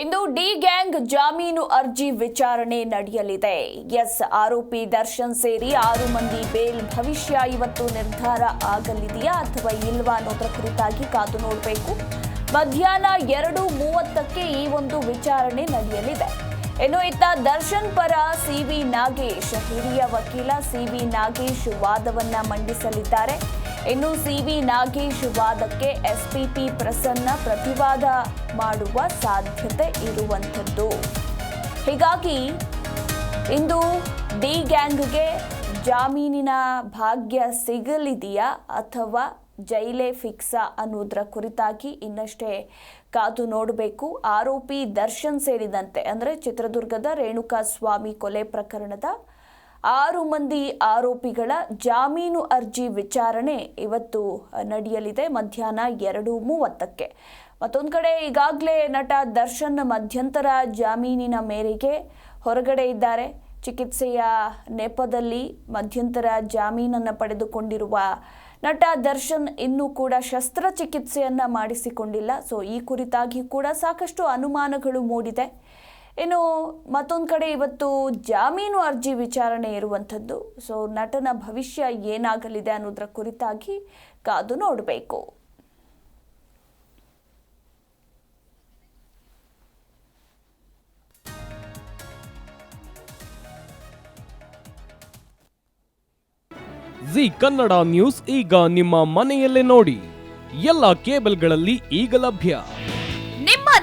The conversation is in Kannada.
ಇಂದು ಡಿ ಗ್ಯಾಂಗ್ ಜಾಮೀನು ಅರ್ಜಿ ವಿಚಾರಣೆ ನಡೆಯಲಿದೆ. ಎಸ್ ಆರೋಪಿ ದರ್ಶನ್ ಸೇರಿ ಆರು ಮಂದಿ ಬೇಲ್ ಭವಿಷ್ಯ ಇವತ್ತು ನಿರ್ಧಾರ ಆಗಲಿದೆಯಾ ಅಥವಾ ಇಲ್ವಾ ಅನ್ನೋದರ ಕುರಿತಾಗಿ ಕಾದು ನೋಡಬೇಕು. ಮಧ್ಯಾಹ್ನ ಎರಡು ಮೂವತ್ತಕ್ಕೆ ಈ ಒಂದು ವಿಚಾರಣೆ ನಡೆಯಲಿದೆ. ಇನ್ನು ಇತ್ತ ದರ್ಶನ್ ಪರ ಸಿವಿ ನಾಗೇಶ್, ಹಿರಿಯ ವಕೀಲ ಸಿವಿ ನಾಗೇಶ್ ವಾದವನ್ನ ಮಂಡಿಸಲಿದ್ದಾರೆ. ಇನ್ನು ಸಿವಿ ನಾಗೇಶ್ ವಾದಕ್ಕೆ ಎಸ್ಪಿಪಿ ಪ್ರಸನ್ನ ಪ್ರತಿವಾದ ಮಾಡುವ ಸಾಧ್ಯತೆ ಇರುವಂಥದ್ದು. ಹೀಗಾಗಿ ಇಂದು ಡಿ ಗ್ಯಾಂಗ್ಗೆ ಜಾಮೀನಿನ ಭಾಗ್ಯ ಸಿಗಲಿದೆಯಾ ಅಥವಾ ಜೈಲೇ ಫಿಕ್ಸಾ ಅನ್ನೋದರ ಕುರಿತಾಗಿ ಇನ್ನಷ್ಟೇ ಕಾದು ನೋಡಬೇಕು. ಆರೋಪಿ ದರ್ಶನ್ ಸೇರಿದಂತೆ, ಅಂದರೆ ಚಿತ್ರದುರ್ಗದ ರೇಣುಕಾ ಸ್ವಾಮಿ ಕೊಲೆ ಪ್ರಕರಣದ ಆರು ಮಂದಿ ಆರೋಪಿಗಳ ಜಾಮೀನು ಅರ್ಜಿ ವಿಚಾರಣೆ ಇವತ್ತು ನಡೆಯಲಿದೆ. ಮಧ್ಯಾಹ್ನ ಎರಡು ಮೂವತ್ತಕ್ಕೆ. ಮತ್ತೊಂದು ಕಡೆ ಈಗಾಗಲೇ ನಟ ದರ್ಶನ್ ಮಧ್ಯಂತರ ಜಾಮೀನಿನ ಮೇರೆಗೆ ಹೊರಗಡೆ ಇದ್ದಾರೆ. ಚಿಕಿತ್ಸೆಯ ನೆಪದಲ್ಲಿ ಮಧ್ಯಂತರ ಜಾಮೀನನ್ನು ಪಡೆದುಕೊಂಡಿರುವ ನಟ ದರ್ಶನ್ ಇನ್ನೂ ಕೂಡ ಶಸ್ತ್ರಚಿಕಿತ್ಸೆಯನ್ನು ಮಾಡಿಸಿಕೊಂಡಿಲ್ಲ. ಸೊ, ಈ ಕುರಿತಾಗಿ ಕೂಡ ಸಾಕಷ್ಟು ಅನುಮಾನಗಳು ಮೂಡಿದೆ. ಇನ್ನು ಮತ್ತೊಂದು ಕಡೆ ಇವತ್ತು ಜಾಮೀನು ಅರ್ಜಿ ವಿಚಾರಣೆ ಇರುವಂಥದ್ದು. ಸೊ ನಟನ ಭವಿಷ್ಯ ಏನಾಗಲಿದೆ ಅನ್ನೋದರ ಕುರಿತಾಗಿ ಕಾದು ನೋಡಬೇಕು. ಜಿ ಕನ್ನಡ ನ್ಯೂಸ್ ಈಗ ನಿಮ್ಮ ಮನೆಯಲ್ಲೇ ನೋಡಿ. ಎಲ್ಲ ಕೇಬಲ್ಗಳಲ್ಲಿ ಈಗ ಲಭ್ಯ.